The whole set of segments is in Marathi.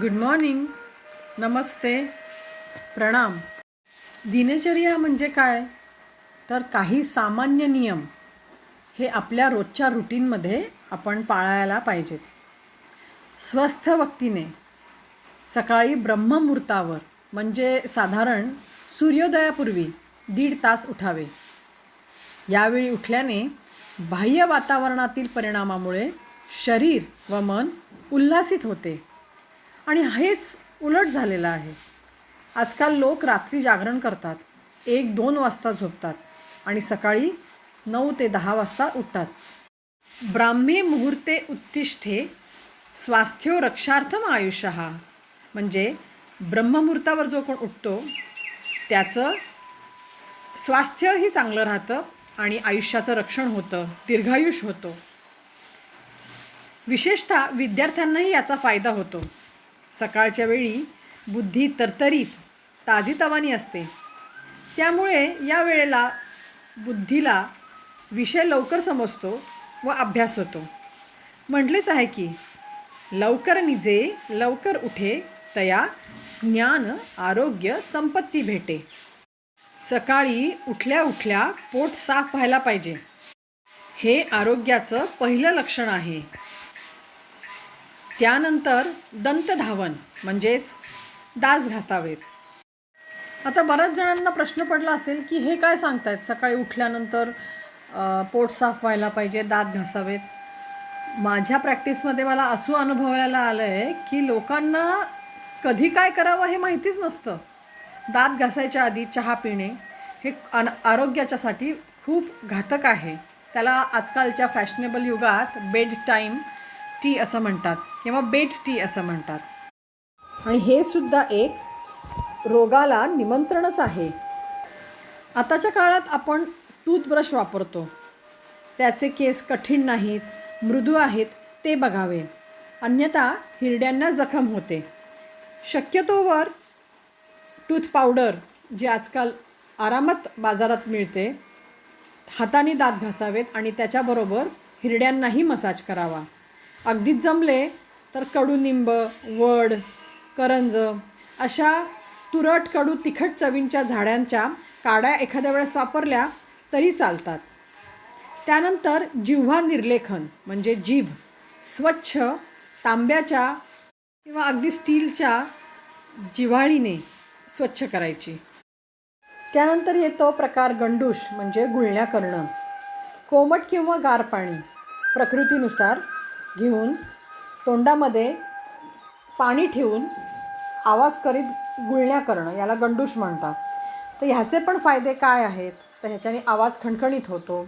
गुड मॉर्निंग नमस्ते. प्रणाम. दिनचर्या म्हणजे काय? तर काही सामान्य नियम हे आपल्या रोजच्या रुटीनमध्ये आपण पाळायला पाहिजेत. स्वस्थ व्यक्तीने सकाळी ब्रह्ममुहूर्तावर म्हणजे साधारण सूर्योदयापूर्वी दीड तास उठावे. यावेळी उठल्याने बाह्य वातावरणातील परिणामामुळे शरीर व मन उल्हासित होते. आणि हेच उलट झालेलं आहे. आजकाल लोक रात्री जागरण करतात एक दोन वाजता झोपतात आणि सकाळी नऊ ते दहा वाजता उठतात. ब्राह्मे मुहूर्ते उत्तिष्ठे स्वास्थ्यो रक्षार्थम आयुष्य हा म्हणजे ब्रह्ममुहूर्तावर जो कोण उठतो त्याचं स्वास्थ्यही चांगलं राहतं आणि आयुष्याचं रक्षण होतं दीर्घायुष होतो. विशेषतः विद्यार्थ्यांनाही याचा फायदा होतो. सकाळच्या वेळी बुद्धी तरतरीत ताजीतवानी असते. त्यामुळे या वेळेला बुद्धीला विषय लवकर समजतो व अभ्यास होतो. म्हटलेच आहे की लवकर निजे लवकर उठे तया ज्ञान आरोग्य संपत्ती भेटे. सकाळी उठल्या उठल्या पोट साफ व्हायला पाहिजे. हे आरोग्याचं पहिलं लक्षण आहे. त्यानंतर दंतधावन म्हणजेच दास घासावेत. आता बऱ्याच जणांना प्रश्न पडला असेल की हे काय सांगतायत? सकाळी उठल्यानंतर पोट साफ व्हायला पाहिजे दात घासावेत. माझ्या प्रॅक्टिसमध्ये मला असं अनुभवायला आलं आहे की लोकांना कधी काय करावं हे माहितीच नसतं. दात घासायच्या आधी चहा पिणे हे अन आरोग्याच्यासाठी खूप घातक आहे. त्याला आजकालच्या फॅशनेबल युगात बेड टाईम टी असं म्हणतात किंवा बेट टी असं म्हणतात. आणि हे सुद्धा एक रोगाला निमंत्रणच आहे. आताच्या काळात आपण टूथब्रश वापरतो. त्याचे केस कठीण नाहीत मृदू आहेत ते बघावे. अन्यथा हिरड्यांना जखम होते. शक्यतोवर टूथ पावडर जी आजकाल आरामात बाजारात मिळते हाताने दात घासावेत आणि त्याच्याबरोबर हिरड्यांनाही मसाज करावा. अगदीच जमले तर कडुनिंब वड करंज अशा तुरट कडू तिखट चवींच्या झाडांच्या काड्या एखाद्या वेळेस वापरल्या तरी चालतात. त्यानंतर जिव्हा निर्लेखन म्हणजे जीभ स्वच्छ तांब्याच्या किंवा अगदी स्टीलच्या जिव्हाळीने स्वच्छ करायची. त्यानंतर येतो प्रकार गंडूश म्हणजे गुळण्या करणं. कोमट किंवा गार पाणी प्रकृतीनुसार घेऊन तोंडामध्ये पाणी ठेवून आवाज करीत गुळण्या करणं याला गंडूश म्हणतात. तर ह्याचे पण फायदे काय आहेत? तर ह्याच्याने आवाज खणखणीत होतो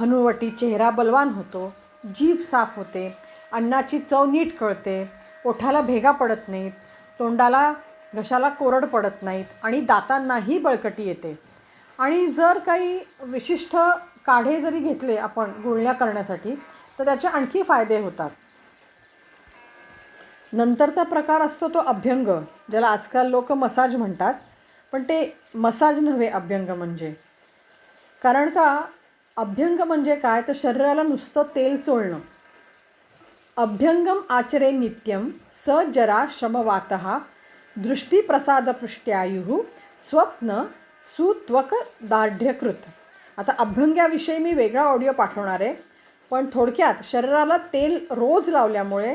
हनुवटी चेहरा बलवान होतो जीभ साफ होते अन्नाची चव नीट कळते ओठाला भेगा पडत नाहीत तोंडाला घशाला कोरड पडत नाहीत आणि दातांनाही बळकटी येते. आणि जर काही विशिष्ट काढे जरी घेतले आपण गुळण्या करण्यासाठी तर त्याचे आणखी फायदे होतात. नंतरचा प्रकार असतो तो अभ्यंग ज्याला आजकाल लोक मसाज म्हणतात पण ते मसाज नव्हे अभ्यंग म्हणजे. कारण का अभ्यंग म्हणजे काय? तर शरीराला नुसतं तेल चोळणं. अभ्यंगम आचरे नित्यम स जरा श्रमवात दृष्टीप्रसादपृष्ट्यायु स्वप्न सुत्वक दार्ढ्यकृत. आता अभ्यंगाविषयी मी वेगळा ऑडिओ पाठवणार आहे. पण थोडक्यात शरीराला तेल रोज लावल्यामुळे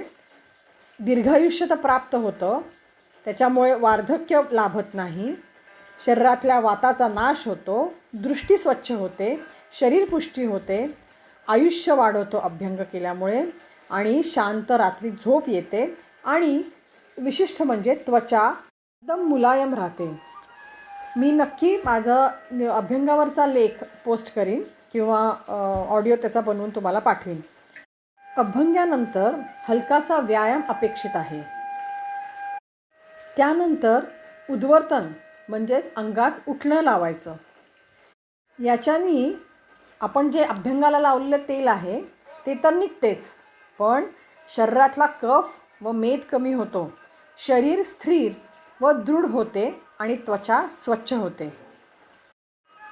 दीर्घायुष्य तर प्राप्त होतं. त्याच्यामुळे वार्धक्य लाभत नाही. शरीरातल्या वाताचा नाश होतो दृष्टी स्वच्छ होते शरीरपुष्टी होते आयुष्य वाढवतो अभ्यंग केल्यामुळे आणि शांत रात्री झोप येते आणि विशिष्ट म्हणजे त्वचा एकदम मुलायम राहते. मी नक्की माझं अभ्यंगावरचा लेख पोस्ट करीन. किंवा ऑडिओ त्याचा बनवून तुम्हाला पाठवीन. अभ्यंगानंतर हलकासा व्यायाम अपेक्षित आहे. त्यानंतर उद्वर्तन म्हणजेच अंगास उठणं लावायचं. याच्यानी आपण जे अभ्यंगाला लावलेलं तेल आहे ते तर निघतेच पण शरीरातला कफ व मेद कमी होतो. शरीर स्थिर व दृढ होते आणि त्वचा स्वच्छ होते.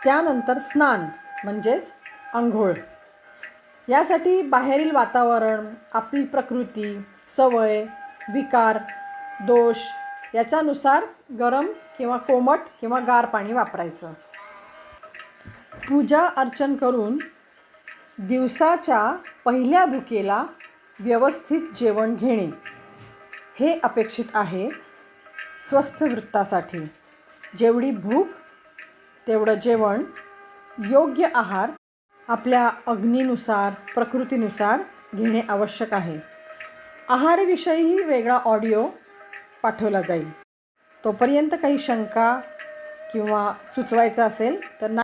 त्यानंतर स्नान. म्हणजेच आंघोळ. यासाठी बाहेरील वातावरण आपली प्रकृती सवय विकार दोष याच्यानुसार गरम किंवा कोमट किंवा गार पाणी वापरायचं. पूजा अर्चन करून दिवसाच्या पहिल्या भुकेला व्यवस्थित जेवण घेणे. हे अपेक्षित आहे स्वस्थ वृत्तासाठी. जेवढी भूक तेवढं जेवण योग्य आहार आपल्या अग्नीनुसार प्रकृतीनुसार घेणे आवश्यक आहे. आहारविषयीही वेगळा ऑडिओ पाठवला जाईल. तोपर्यंत काही शंका किंवा सुचवायचं असेल तर ना